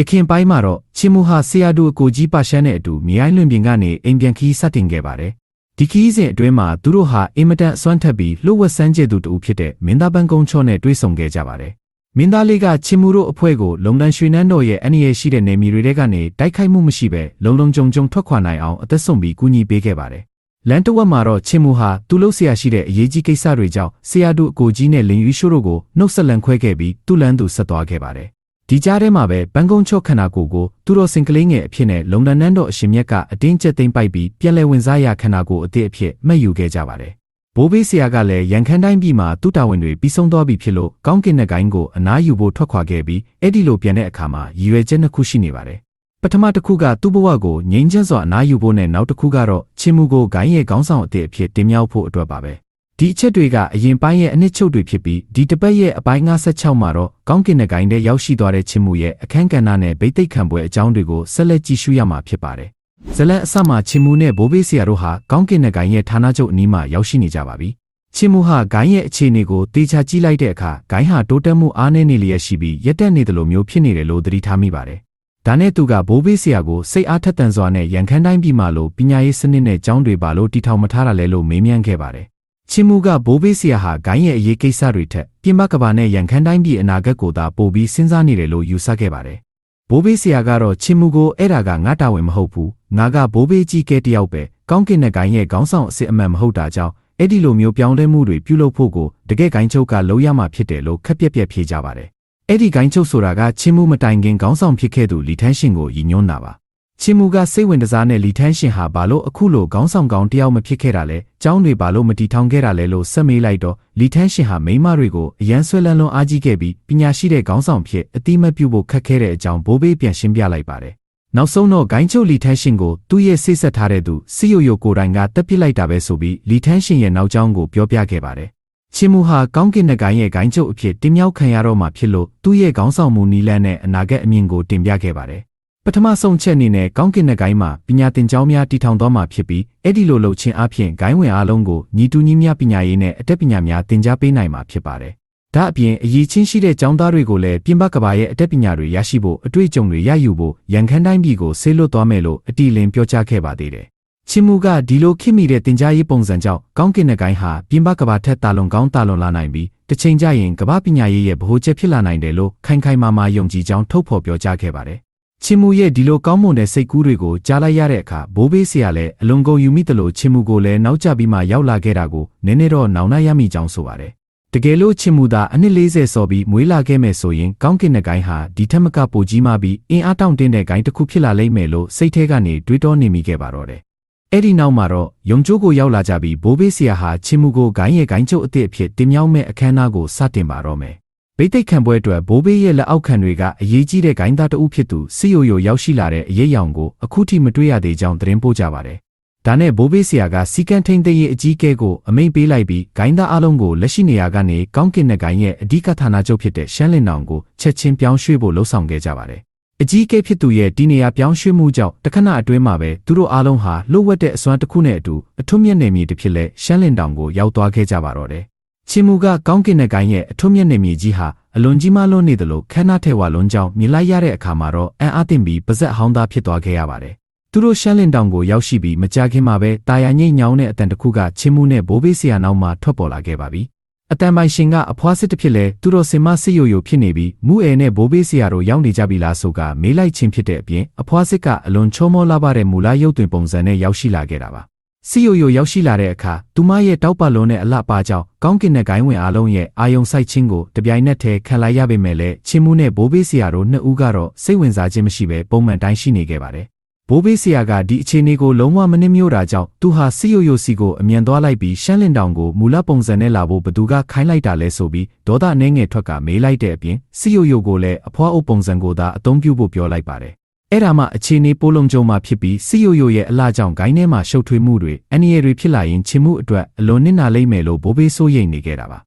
ရခင်ပိုင်းမှာတော့ချင်းမူဟာဆရာတို့အကိုကြီးပါရှန်နဲ့အတူမြေအိုင်းလွင်ပြင်ကနေအိမ်ပြန်ခီးစတင်ခဲ့ပါတယ်ဒီခီးစဉ်အတွင်းမှာသူတို့ဟာအင်မတန်အစွမ်းထက်ပြီးလှုပ်ဝက်ဆန်းကျဲသူတူဖြစ်တဲ့မင်းသားပန်းကုန်းချော့နဲ့တွေ့ဆုံခဲ့ကြပါတယ်မင်းသားလေးကချင်းမူတို့အဖွဲ့ကိုလုံတန်ရွှေနန်းတော်ရဲ့အနေရရှိတဲ့နေမီတွေကနေတိုက်ခိုက်မှုမရှိဘဲလုံလုံကြုံကြုံထွက်ခွာနိုင်အောင်အသက်ဆုံးပြီးကူညီပေးခဲ့ပါတယ်လန်တဝက်မှာတော့ချင်းမူဟာသူ့လှုပ်ဆရာရှိတဲ့အရေးကြီးကိစ္စတွေကြောင့်ဆရာတို့အကိုကြီးနဲ့လင်ယူရှိုးတို့ကိုနှုတ်ဆက်လန်ခွဲခဲ့ပြီးသူ့လန်းသူဆက်သွားခဲ့ပါတယ် ဒီကြားထဲမှာပဲဘန်ကုန်းချော့ခန္ဓာကိုယ်ကိုသူတော်စင်ကလေးငယ်အဖြစ်နဲ့လုံဒန်နန်းတော်အရှင်မြတ်ကအတင်းကျပ်သိမ့်ပိုက်ပြီးပြန်လည်ဝင်စားရခန္ဓာကိုယ်အသစ်အဖြစ်မှတ်ယူခဲ့ကြပါတယ်။ဘိုးဘေးဆရာကလည်းရန်ခမ်းတိုင်းပြည်မှာသူ့တာဝန်တွေပြီးဆုံးသွားပြီဖြစ်လို့ကောင်းကင်တဲ့ဂိုင်းကိုအနားယူဖို့ထွက်ခွာခဲ့ပြီးအဲ့ဒီလိုပြန်တဲ့အခါမှာရည်ရွယ်ချက်နှစ်ခုရှိနေပါတယ်။ပထမတစ်ခုကသူ့ဘဝကိုငြိမ်းချမ်းစွာအနားယူဖို့နဲ့နောက်တစ်ခုကတော့ချင်းမှုကိုဂိုင်းရဲ့ခေါင်းဆောင်အသစ်အဖြစ်တင်မြှောက်ဖို့အတွက်ပါပဲ။ ဒီအချက်တွေကအရင်ပိုင်းရဲ့အနှစ်ချုပ်တွေဖြစ်ပြီးဒီတပတ်ရဲ့အပိုင်း56မှာတော့ကောင်းကင်တဲ့ဂိုင်းတဲ့ရောက်ရှိသွားတဲ့ချင်းမှုရဲ့အခန်းကဏ္ဍနဲ့ဗိသိက်ခံပွဲအကြောင်းတွေကိုဆက်လက်ကြည့်ရှုရမှာဖြစ်ပါတယ်။ဇလန်အစမှာချင်းမှုနဲ့ဘိုးဘေးဆရာတို့ဟာကောင်းကင်တဲ့ဂိုင်းရဲ့ဌာနချုပ်အနီးမှာရောက်ရှိနေကြပါပြီ။ချင်းမှုဟာဂိုင်းရဲ့အခြေအနေကိုတေချာကြည့်လိုက်တဲ့အခါဂိုင်းဟာတိုးတက်မှုအားနည်းနေလျက်ရှိပြီးရက်တက်နေတယ်လို့မျိုးဖြစ်နေတယ်လို့သတိထားမိပါတယ်။ဒါနဲ့သူကဘိုးဘေးဆရာကိုစိတ်အားထက်သန်စွာနဲ့ရန်ခမ်းတိုင်းပြည်မှာလို့ပညာရေးစနစ်နဲ့ကျောင်းတွေပါလို့တီထောင်မထားတာလဲလို့မေးမြန်းခဲ့ပါတယ် ချင်းမူကဘိုးဘေးဆရာဟာဂိုင်းရဲ့အရေးကိစ္စတွေထက်ပြင်ပကဘာနဲ့ရန်ခမ်းတိုင်းပြည်အနာဂတ်ကိုသာပို့ပြီးစဉ်းစားနေတယ်လို့ယူဆခဲ့ပါတယ်။ဘိုးဘေးဆရာကတော့ချင်းမူကိုအဲ့ဒါကငါတာဝန်မဟုတ်ဘူး။ငါကဘိုးဘေးကြီးကဲတယောက်ပဲ။ကောင်းကင်နဲ့ဂိုင်းရဲ့ခေါင်းဆောင်အစ်အမှန်မဟုတ်တာကြောင့်အဲ့ဒီလိုမျိုးပြောင်းလဲမှုတွေပြုလုပ်ဖို့ကိုတကယ်ဂိုင်းချုပ်ကလုံးရမှာဖြစ်တယ်လို့ခက်ပြက်ပြက်ဖြေကြပါတယ်။အဲ့ဒီဂိုင်းချုပ်ဆိုတာကချင်းမူမတိုင်ခင်ခေါင်းဆောင်ဖြစ်ခဲ့သူလီထန်းရှင်ကိုရည်ညွှန်းတာပါ။ ချင်းမူကစိတ်ဝင်စားတဲ့လီထန်းရှင်ဟာဘာလို့အခုလိုခေါင်းဆောင်ကောင်းတယောက်မဖြစ်ခဲ့တာလဲ။ကျောင်းတွေဘာလို့မတီထောင်ခဲ့တာလဲလို့ဆက်မေးလိုက်တော့လီထန်းရှင်ဟာမိမတွေကိုအရန်ဆွဲလန်းလွန်အားကြီးခဲ့ပြီးပညာရှိတဲ့ခေါင်းဆောင်ဖြစ်အတိမပြုတ်ဖို့ခက်ခဲတဲ့အကြောင်းဘိုးဘေးပြန်ရှင်းပြလိုက်ပါတယ်။နောက်ဆုံးတော့ဂိုင်းချုပ်လီထန်းရှင်ကိုသူ့ရဲ့စိတ်ဆက်ထားတဲ့သူစီယိုယိုကိုတိုင်ကတက်ပစ်လိုက်တာပဲဆိုပြီးလီထန်းရှင်ရဲ့နောက်ကျောင်းကိုပြောပြခဲ့ပါတယ်။ချင်းမူဟာကောင်းကင်နဂိုင်းရဲ့ဂိုင်းချုပ်အဖြစ်တင်မြောက်ခံရတော့မှဖြစ်လို့သူ့ရဲ့ခေါင်းဆောင်မှုနီလန်းနဲ့အနာဂတ်အမြင်ကိုတင်ပြခဲ့ပါတယ် ပထမဆုံးချက်အနေနဲ့ကောင်းကင်တဲ့ဂိုင်းမှာပညာသင်ကျောင်းများတည်ထောင်သွားမှာဖြစ်ပြီးအဲ့ဒီလိုလှုပ်ခြင်းအပြင်ဂိုင်းဝင်အားလုံးကိုညီတူညီမျှပညာရေးနဲ့အတတ်ပညာများသင်ကြားပေးနိုင်မှာဖြစ်ပါတယ်။ဒါအပြင်အရေးချင်းရှိတဲ့ကျောင်းသားတွေကိုလည်းပြင်ပကဘာရဲ့အတတ်ပညာတွေရရှိဖို့အတွေ့အကြုံတွေရယူဖို့ရန်ခမ်းတိုင်းပြည်ကိုဆေးလွတ်သွားမယ်လို့အတီလင်းပြောကြားခဲ့ပါသေးတယ်။ချင်းမူကဒီလိုခိမိတဲ့သင်ကြားရေးပုံစံကြောင့်ကောင်းကင်တဲ့ဂိုင်းဟာပြင်ပကဘာထက်တာလွန်ကောင်းတာလွန်လာနိုင်ပြီးတစ်ချိန်ကျရင်ကဘာပညာရေးရဲ့ဗဟိုချက်ဖြစ်လာနိုင်တယ်လို့ခိုင်ခိုင်မာမာယုံကြည်ကြောင်းထုတ်ဖော်ပြောကြားခဲ့ပါတယ် ချင်းမူရဲ့ဒီလိုကောင်းမွန်တဲ့စိတ်ကူးတွေကိုကြားလိုက်ရတဲ့အခါဘိုးဘေးဆရာလည်းအလွန်ကုန်ယူမိတယ်လို့ချင်းမူကိုလည်းနောက်ကျပြီးမှရောက်လာခဲ့တာကိုနည်းနည်းတော့နောင်နာရမိကြောင်းဆိုပါတယ်။တကယ်လို့ချင်းမူသာအနှစ်40စော်ပြီးမွေးလာခဲ့မယ်ဆိုရင်ကောင်းကင်တဲ့ဂိုင်းဟာဒီထက်မကပိုကြီးမှပြီးအင်အားတောင့်တင်းတဲ့ဂိုင်းတစ်ခုဖြစ်လာလိမ့်မယ်လို့စိတ်ထဲကနေတွေးတောနေမိခဲ့ပါတော့တယ်။အဲ့ဒီနောက်မှာတော့ယုံကျိုးကိုရောက်လာကြပြီးဘိုးဘေးဆရာဟာချင်းမူကိုဂိုင်းရဲ့ဂိုင်းချုပ်အစ်စ်အဖြစ်တင်မြောက်မဲ့အခမ်းအနားကိုစတင်ပါတော့မယ်။ ဗိသိက်ခံပွဲအတွက်ဘိုးဘေးရဲ့လက်အောက်ခံတွေကအရေးကြီးတဲ့ဂိုင်းသားတဦးဖြစ်သူစစ်ယိုယိုရောက်ရှိလာတဲ့အရေးရောင်ကိုအခုထိမတွေ့ရသေးကြောင်းသတင်းပို့ကြပါတယ်။ဒါနဲ့ဘိုးဘေးဆရာကစီကံထိန်သိရေးအကြီးအကဲကိုအမိန့်ပေးလိုက်ပြီးဂိုင်းသားအလုံးကိုလက်ရှိနေရာကနေကောင်းကင်တဲ့ဂိုင်းရဲ့အဓိကဌာနချုပ်ဖြစ်တဲ့ရှမ်းလင်တောင်ကိုချက်ချင်းပြောင်းရွှေ့ဖို့လှုံ့ဆော်ခဲ့ကြပါတယ်။အကြီးအကဲဖြစ်သူရဲ့ဒီနေရာပြောင်းရွှေ့မှုကြောင့်တခဏအတွင်းမှာပဲသူတို့အားလုံးဟာလှုပ်ဝက်တဲ့အစွမ်းတစ်ခုနဲ့အတူအထွတ်မြတ်နေမြေတစ်ဖြစ်လဲရှမ်းလင်တောင်ကိုရောက်သွားခဲ့ကြပါတော့တယ်။ ချင်းမူကကောင်းကင်တဲ့ဂိုင်းရဲ့အထွတ်မြတ်နေမြေကြီးဟာအလွန်ကြီးမားလွန်းနေသလိုခန်းနာထဲဝါလွန်းကြောင်းမြင်လိုက်ရတဲ့အခါမှာတော့အံ့အားသင့်ပြီးပါဇက်ဟောင်းသားဖြစ်သွားခဲ့ရပါတယ်။သူတို့ရှမ်းလင်တောင်ကိုရောက်ရှိပြီးမကြာခင်မှာပဲတာယာညိတ်ညောင်းတဲ့အတန်တစ်ခုကချင်းမှုနဲ့ဘိုးဘေးဆရာနောက်မှာထွက်ပေါ်လာခဲ့ပါပြီ။အတန်ပိုင်ရှင်ကအဖွားစစ်တစ်ဖြစ်လဲသူတို့စင်မစစ်ယိုယိုဖြစ်နေပြီးမူအဲနဲ့ဘိုးဘေးဆရာတို့ရောက်နေကြပြီလားဆိုကမေးလိုက်ခြင်းဖြစ်တဲ့အပြင်အဖွားစစ်ကအလွန်ချောမောလာပါတဲ့မူလာရုပ်သွင်းပုံစံနဲ့ရောက်ရှိလာခဲ့တာပါ စီယိုယိုရောက်ရှိလာတဲ့အခါသူမရဲ့တောက်ပတ်လုံးနဲ့အလှပါကြောင့်ကောင်းကင်တဲ့ဂိုင်းဝင်အားလုံးရဲ့အာယုံဆိုင်ခြင်းကိုတပြိုင်နက်တည်းခံလိုက်ရပေမဲ့လည်းချင်းမှုနဲ့ဘိုးဘေးဆရာတို့နှစ်ဦးကတော့စိတ်ဝင်စားခြင်းမရှိဘဲပုံမှန်တိုင်းရှိနေခဲ့ပါတယ်။ဘိုးဘေးဆရာကဒီအခြေအနေကိုလုံးဝမနှိမ့်မြို့တာကြောင့်သူဟာစီယိုယိုစီကိုအမြန်သွားလိုက်ပြီးရှမ်းလင်တောင်ကိုမူလပုံစံနဲ့လာဖို့ဘသူကခိုင်းလိုက်တာလဲဆိုပြီးဒေါသနှဲငယ်ထွက်ကမေးလိုက်တဲ့အပြင်စီယိုယိုကိုလည်းအဖွားအုပ်ပုံစံကိုသာအသုံးပြုဖို့ပြောလိုက်ပါတယ် အဲ့ဒါမှအခြေအနေပိုးလုံးကြုံမှဖြစ်ပြီးစီယိုယိုရဲ့အလားကြောင့်ဂိုင်းထဲမှာရှုပ်ထွေးမှုတွေအန္တရာယ်တွေဖြစ်လာရင်ချင်မှုအတွက်အလွန်နစ်နာလိမ့်မယ်လို့ဘိုးဘေးစိုးရိမ်နေခဲ့တာပါ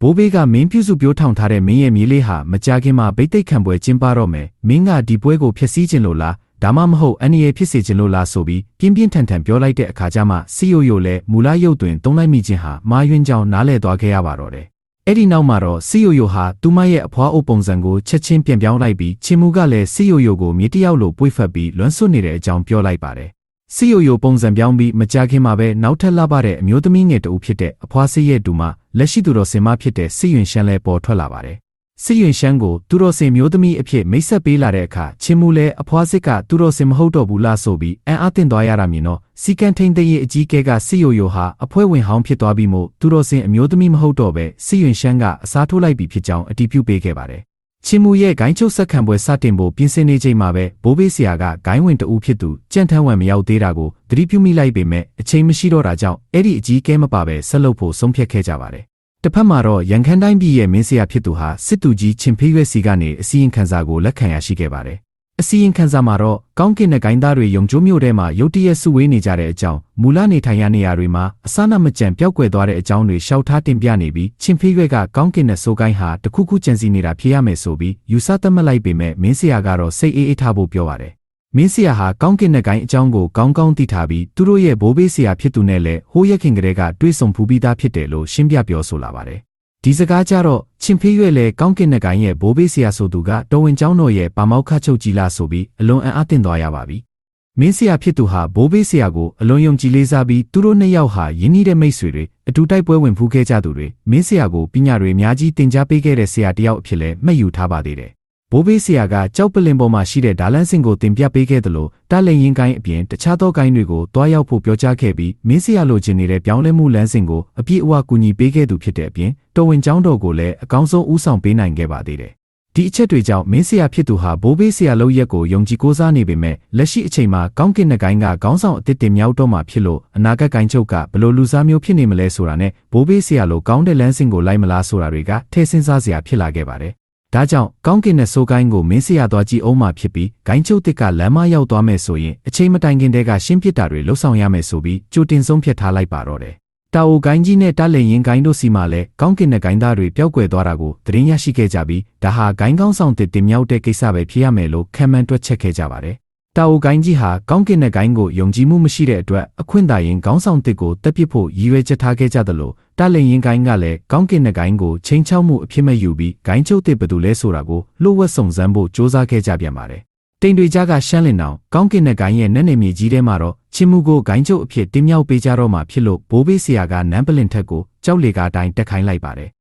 ဘိုးဘေးကမင်းပြုစုပြောထောင်ထားတဲ့မင်းရဲ့မြေးလေးဟာမကြခင်မှာဗိတ်သိက်ခံပွဲကျင်းပတော့မယ်မင်းကဒီပွဲကိုဖျက်ဆီးခြင်းလို့လားဒါမှမဟုတ်အန္တရာယ်ဖြစ်စေခြင်းလို့လားဆိုပြီးပြင်းပြင်းထန်ထန်ပြောလိုက်တဲ့အခါကျမှစီယိုယိုလည်းမူလရုပ်တွင်တုံးလိုက်မိခြင်းဟာမာယွင်းကြောင်နားလဲသွားခဲ့ရပါတော့တယ် အဲ့ဒီနောက်မှာတော့စီယိုယိုဟာသူမရဲ့အဖွားအိုပုံစံကိုချက်ချင်းပြန်ပြောင်းလိုက်ပြီးချင်မူကလည်းစီယိုယိုကိုမြေတယောက်လိုပွေ့ဖက်ပြီးလွမ်းဆွနေတဲ့အကြောင်းပြောလိုက်ပါတယ်။စီယိုယိုပုံစံပြောင်းပြီးမကြခင်မှာပဲနောက်ထပ်လာပါတဲ့အမျိုးသမီးငယ်တဦးဖြစ်တဲ့အဖွားဆေးရဲ့တူမလက်ရှိသူတော်စင်မဖြစ်တဲ့စီယွင်ရှန်လဲပေါ်ထွက်လာပါတယ်။ စီယွင်ရှန်ကိုသူတော်စင်မျိုးသမီးအဖြစ်မိတ်ဆက်ပေးလာတဲ့အခါချင်မူလဲအဖွားစစ်ကသူတော်စင်မဟုတ်တော့ဘူးလားဆိုပြီးအံ့အားသင့်သွားရတာမြင်တော့စီကန်ထိန်တရဲ့အကြီးကဲကစီယိုယိုဟာအဖွဲဝင်ဟောင်းဖြစ်သွားပြီးမို့သူတော်စင်အမျိုးသမီးမဟုတ်တော့ပဲစီယွင်ရှန်ကအစားထိုးလိုက်ပြီဖြစ်ကြောင်းအတည်ပြုပေးခဲ့ပါတယ်။ချင်မူရဲ့ဂိုင်းချုပ်ဆက်ခံပွဲစတင်ဖို့ပြင်ဆင်နေချိန်မှာပဲဘိုးဘေးဆရာကဂိုင်းဝင်တဦးဖြစ်သူကြံ့ထန်းဝံမရောက်သေးတာကိုသတိပြုမိလိုက်ပေမဲ့အချိန်မရှိတော့တာကြောင့်အဲ့ဒီအကြီးကဲမပါပဲဆက်လုပ်ဖို့ဆုံးဖြတ်ခဲ့ကြပါတယ်။ တစ်ဖက်မှာတော့ရန်ခမ်းတိုင်းပြည်ရဲ့မင်းဆရာဖြစ်သူဟာစစ်သူကြီးချင်းဖေးရွက်စီကနေအစီရင်ခံစာကိုလက်ခံရရှိခဲ့ပါတယ်။အစီရင်ခံစာမှာတော့ကောင်းကင်နဲ့ဂိုင်းသားတွေယုံကြိုးမြို့ထဲမှာရုတ်တရက်စုဝေးနေကြတဲ့အကြောင်းမူလနေထိုင်ရနေရာတွေမှာအစနာမကြံပျောက်ကွယ်သွားတဲ့အကြောင်းတွေရှောက်ထားတင်ပြနေပြီးချင်းဖေးရွက်ကကောင်းကင်နဲ့ဆိုကိုင်းဟာတခုခုကြံစီနေတာဖြစ်ရမယ်ဆိုပြီးယူဆသတ်မှတ်လိုက်ပေမဲ့မင်းဆရာကတော့စိတ်အေးအေးထားဖို့ပြောပါတယ် မင်းဆရာဟာကောင်းကင်နဲ့ဂိုင်းအကြောင်းကိုကောင်းကောင်းသိထားပြီးသူတို့ရဲ့ဘိုးဘေးဆရာဖြစ်သူနဲ့လည်းဟိုးရက်ခင်ကလေးကတွေးဆုံဖူးပြီးသားဖြစ်တယ်လို့ရှင်းပြပြောဆိုလာပါတယ်ဒီစကားကြတော့ချင်းဖေးရွက်လေကောင်းကင်နဲ့ဂိုင်းရဲ့ဘိုးဘေးဆရာဆိုသူကတော်ဝင်ကျောင်းတော်ရဲ့ပါမောက်ခချုပ်ကြီးလာဆိုပြီးအလွန်အံ့အားသင့်သွားရပါပြီ။မင်းဆရာဖြစ်သူဟာဘိုးဘေးဆရာကိုအလွန်ယုံကြည်လေးစားပြီးသူတို့နှစ်ယောက်ဟာယဉ်နီးတဲ့မိတ်ဆွေတွေအတူတိုက်ပွဲဝင်ဖူးခဲ့ကြသူတွေမင်းဆရာကိုပညာတွေအများကြီးသင်ကြားပေးခဲ့တဲ့ဆရာတယောက်အဖြစ်လည်းမှတ်ယူထားပါသေးတယ်။ ဘိုးဘေးဆရာကကြောက်ပလင်ပေါ်မှာရှိတဲ့ဒါလန်စင်ကိုတင်ပြပေးခဲ့တယ်လို့တာလင်ရင်ကိုင်းအပြင်တခြားသောကိုင်းတွေကိုတွားရောက်ဖို့ပြောကြားခဲ့ပြီးမင်းဆရာလိုချင်နေတဲ့ပြောင်းလဲမှုလမ်းစဉ်ကိုအပြည့်အဝကူညီပေးခဲ့သူဖြစ်တဲ့အပြင်တော်ဝင်ကျောင်းတော်ကိုလည်းအကောင်းဆုံးဦးဆောင်ပေးနိုင်ခဲ့ပါသေးတယ်။ဒီအချက်တွေကြောင့်မင်းဆရာဖြစ်သူဟာဘိုးဘေးဆရာလောက်ရက်ကိုယုံကြည်ကိုးစားနေပေမဲ့လက်ရှိအချိန်မှာကောင်းကင်နှကိုင်းကခေါင်းဆောင်အသစ်တင်မြောက်တော့မှာဖြစ်လို့အနာဂတ်ကိုင်းချုပ်ကဘလို့လူစားမျိုးဖြစ်နေမလဲဆိုတာနဲ့ဘိုးဘေးဆရာလိုကောင်းတဲ့လမ်းစဉ်ကိုလိုက်မလားဆိုတာတွေကထဲဆင်းစားစရာဖြစ်လာခဲ့ပါတယ်။ ဒါကြောင့်ကောင်းကင်နဲ့ဆိုးကိုင်းကိုမင်းဆရာသွားကြည့်အောင်မှဖြစ်ပြီးဂိုင်းချုပ်တစ်ကလမ်းမရောက်သွားမယ်ဆိုရင်အချိန်မတိုင်ခင်တည်းကရှင်းပစ်တာတွေလှုပ်ဆောင်ရမယ်ဆိုပြီးကြိုတင်ဆုံးဖြတ်ထားလိုက်ပါတော့တယ်။တာအိုဂိုင်းကြီးနဲ့တားလင်ရင်ဂိုင်းတို့စီမှာလည်းကောင်းကင်နဲ့ဂိုင်းသားတွေပျောက်ကွယ်သွားတာကိုသတင်းရရှိခဲ့ကြပြီးဒါဟာဂိုင်းကောင်းဆောင်တစ်တင်မြောက်တဲ့ကိစ္စပဲဖြစ်ရမယ်လို့ခံမှန်းတွက်ချက်ခဲ့ကြပါတယ်။တာအိုဂိုင်းကြီးဟာကောင်းကင်နဲ့ဂိုင်းကိုယုံကြည်မှုမရှိတဲ့အတွက်အခွင့်သာရင်ခေါင်းဆောင်တစ်ကိုတက်ပစ်ဖို့ရည်ရွယ်ချက်ထားခဲ့ကြသလို တာလင်ရင်ဂိုင်းကလည်းကောင်းကင်နဲ့ဂိုင်းကိုချိန်ချောက်မှုအဖြစ်မဲ့ယူပြီးဂိုင်းချုပ်တစ်ဘယ်သူလဲဆိုတာကိုလှုပ်ဝက်စုံစမ်းဖို့စ조사ခဲ့ကြပြန်ပါတယ်။တိန်တွေကြားကရှမ်းလင်တောင်ကောင်းကင်နဲ့ဂိုင်းရဲ့နက်နေမြေကြီးထဲမှာတော့ချင်းမှုကိုဂိုင်းချုပ်အဖြစ်တင်မြောက်ပေးကြတော့မှဖြစ်လို့ဘိုးဘေးဆရာကနန်းပလင်ထက်ကိုကြောက်လေကားတိုင်းတက်ခိုင်းလိုက်ပါတယ်။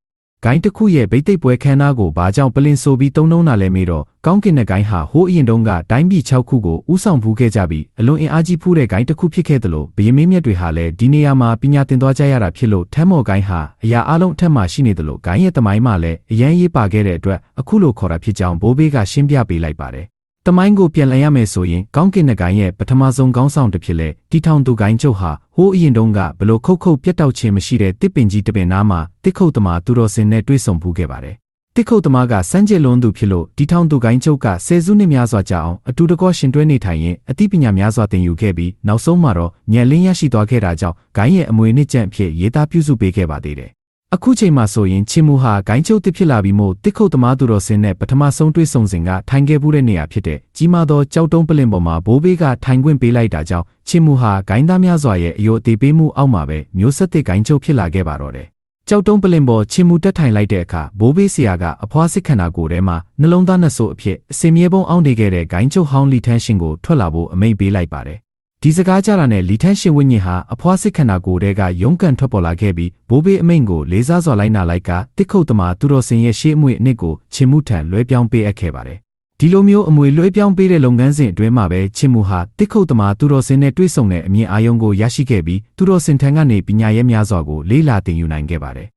ဂိုင်းတစ်ခုရဲ့ဗိတ်သိက်ပွဲခန်းသားကိုဘာကြောင့်ပလင်ဆိုပြီးတုံးတုံးတာလဲမေးတော့ကောင်းကင်နဲ့ဂိုင်းဟာဟိုးအရင်တုန်းကတိုင်းပြည်6ခုကိုဥဆောင်ဖူးခဲ့ကြပြီးအလွန်အင်အားကြီးဖူးတဲ့ဂိုင်းတစ်ခုဖြစ်ခဲ့တယ်လို့ဗယမင်းမြတ်တွေဟာလည်းဒီနေရာမှာပညာသင်သွားကြရတာဖြစ်လို့ထမ်းမော်ဂိုင်းဟာအရာအလုံးအထက်မှာရှိနေတယ်လို့ဂိုင်းရဲ့တမိုင်းမှာလည်းအရန်ရေးပါခဲ့တဲ့အတွက်အခုလိုခေါ်တာဖြစ်ကြောင်းဘိုးဘေးကရှင်းပြပေးလိုက်ပါတယ် တမိုင်းကိုပြန်လှန်ရမယ်ဆိုရင်ကောင်းကင်နဂိုင်းရဲ့ပထမဆုံးခေါင်းဆောင်တစ်ဖြစ်လဲတီထောင်သူဂိုင်းချုပ်ဟာဟိုးအရင်တုန်းကဘလို့ခုတ်ခုတ်ပြတ်တောက်ခြင်းမရှိတဲ့တစ်ပင်ကြီးတစ်ပင်နားမှာတစ်ခုတ်သမားသူတော်စင်နဲ့တွေ့ဆုံဖူးခဲ့ပါတယ်။တစ်ခုတ်သမားကစမ်းကြယ်လွန်းသူဖြစ်လို့တီထောင်သူဂိုင်းချုပ်ကဆယ်စုနှစ်များစွာကြာအောင်အတူတကောရှင်တွဲနေထိုင်ရင်အသိပညာများစွာသင်ယူခဲ့ပြီးနောက်ဆုံးမှာတော့ညံလင်းရရှိသွားခဲ့တာကြောင့်ဂိုင်းရဲ့အမွေနှစ်ကျန့်အဖြစ်ရေးသားပြုစုပေးခဲ့ပါသေးတယ် အခုချိန်မှာဆိုရင်ချင်းမူဟာဂိုင်းချုပ်တစ်ဖြစ်လာပြီးမို့တစ်ခုတ်သမားသူတော်စင်နဲ့ပထမဆုံးတွေ့ဆုံစဉ်ကထိုင်ခဲ့မှုတဲ့နေရာဖြစ်တဲ့ကြီးမားသောကြောက်တုံးပလင်ပေါ်မှာဘိုးဘေးကထိုင်ခွင့်ပေးလိုက်တာကြောင့်ချင်းမူဟာဂိုင်းသားများစွာရဲ့အယိုအသေးပေးမှုအောက်မှာပဲမျိုးဆက်သစ်ဂိုင်းချုပ်ဖြစ်လာခဲ့ပါတော့တယ်။ကြောက်တုံးပလင်ပေါ်ချင်းမူတက်ထိုင်လိုက်တဲ့အခါဘိုးဘေးဆရာကအဖွားစစ်ခန္ဓာကိုယ်ထဲမှာနှလုံးသားနှဆိုးအဖြစ်အစင်မြေပုံအောင်းနေခဲ့တဲ့ဂိုင်းချုပ်ဟောင်းလီထန်းရှင်ကိုထွက်လာဖို့အမိန့်ပေးလိုက်ပါတယ် ဒီစကားကြတာနဲ့လီထန်းရှင်ဝိညာဉ်ဟာအဖွားစစ်ခန္ဓာကိုယ်တဲကရုန်းကန်ထွက်ပေါ်လာခဲ့ပြီးဘိုးဘေးအမိန့်ကိုလေးစားစွာလိုက်နာလိုက်ကတစ်ခုတ်သမားသူတော်စင်ရဲ့ရှေးအမွေအနှစ်ကိုချင်းမှုထံလွှဲပြောင်းပေးအပ်ခဲ့ပါတယ်။ဒီလိုမျိုးအမွေလွှဲပြောင်းပေးတဲ့လုပ်ငန်းစဉ်အတွင်းမှာပဲချင်းမှုဟာတစ်ခုတ်သမားသူတော်စင်နဲ့တွေ့ဆုံတဲ့အမြင်အာရုံကိုရရှိခဲ့ပြီးသူတော်စင်ထံကနေပညာရဲများစွာကိုလေးလာသင်ယူနိုင်ခဲ့ပါတယ်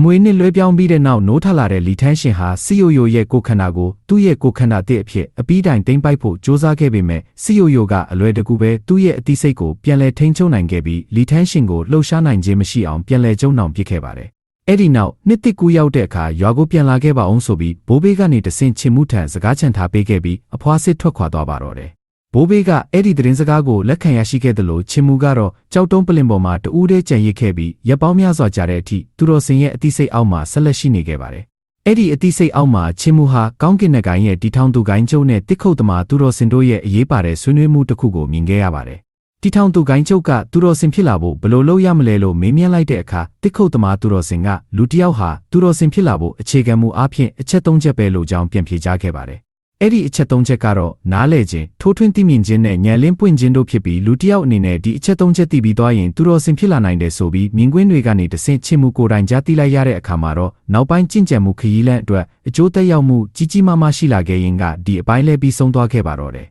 အမွေနှစ်လွဲပြောင်းပြီးတဲ့နောက်နိုးထလာတဲ့လီထန်းရှင်ဟာစီယိုယိုရဲ့ကိုခန္ဓာကိုသူ့ရဲ့ကိုခန္ဓာတစ်အဖြစ်အပီးတိုင်တိမ့်ပိုက်ဖို့ကြိုးစားခဲ့ပေမဲ့စီယိုယိုကအလွယ်တကူပဲသူ့ရဲ့အသိစိတ်ကိုပြန်လည်ထိန်းချုပ်နိုင်ခဲ့ပြီးလီထန်းရှင်ကိုလှုပ်ရှားနိုင်ခြင်းမရှိအောင်ပြန်လည်ကျုံနှောင်ပစ်ခဲ့ပါတယ်။အဲ့ဒီနောက်နှစ်တစ်ကူရောက်တဲ့အခါရွာကိုပြန်လာခဲ့ပါအောင်ဆိုပြီးဘိုးဘေးကနေတဆင့်ချင်မှုထံစကားချန်ထားပေးခဲ့ပြီးအဖွားစစ်ထွက်ခွာသွားပါတော့တယ် ဘိုးဘေးကအဲ့ဒီသတင်းစကားကိုလက်ခံရရှိခဲ့တယ်လို့ချင်းမူကတော့ကြောက်တုံးပလင်ပေါ်မှာတူးတဲ့ကြံရစ်ခဲ့ပြီးရပ်ပေါင်းများစွာကြာတဲ့အထိသူတော်စင်ရဲ့အသိစိတ်အောက်မှာဆက်လက်ရှိနေခဲ့ပါတယ်။အဲ့ဒီအသိစိတ်အောက်မှာချင်းမူဟာကောင်းကင်နဂိုင်းရဲ့တီထောင်သူဂိုင်းကျုံနဲ့တစ်ခုတ်သမားသူတော်စင်တို့ရဲ့အရေးပါတဲ့ဆွေးနွေးမှုတစ်ခုကိုမြင်ခဲ့ရပါတယ်တီထောင်သူဂိုင်းချုပ်ကသူတော်စင်ဖြစ်လာဖို့ဘယ်လိုလုပ်ရမလဲလို့မေးမြန်းလိုက်တဲ့အခါတစ်ခုတ်သမားသူတော်စင်ကလူတစ်ယောက်ဟာသူတော်စင်ဖြစ်လာဖို့အခြေခံမူအားဖြင့်အချက်၃ချက်ပဲလို့ကြောင်းပြန်ဖြေကြားခဲ့ပါတယ်။ အဲ့ဒီအချက်၃ချက်ကတော့နားလဲခြင်းထိုးထွင်းသိမြင်ခြင်းနဲ့ဉာဏ်လင်းပွင့်ခြင်းတို့ဖြစ်ပြီးလူတစ်ယောက်အနေနဲ့ဒီအချက်၃ချက်သိပြီးသွားရင်သူတော်စင်ဖြစ်လာနိုင်တယ်ဆိုပြီးမြင်ကွင်းတွေကနေတဆင့်ချစ်မှုကိုယ်တိုင်ကြားသိလိုက်ရတဲ့အခါမှာတော့နောက်ပိုင်းကျင့်ကြံမှုခရီးလမ်းအတွက်အကျိုးသက်ရောက်မှုကြီးကြီးမားမားရှိလာခဲ့ရင်ကဒီအပိုင်းလဲပြီးဆုံးသွားခဲ့ပါတော့တယ်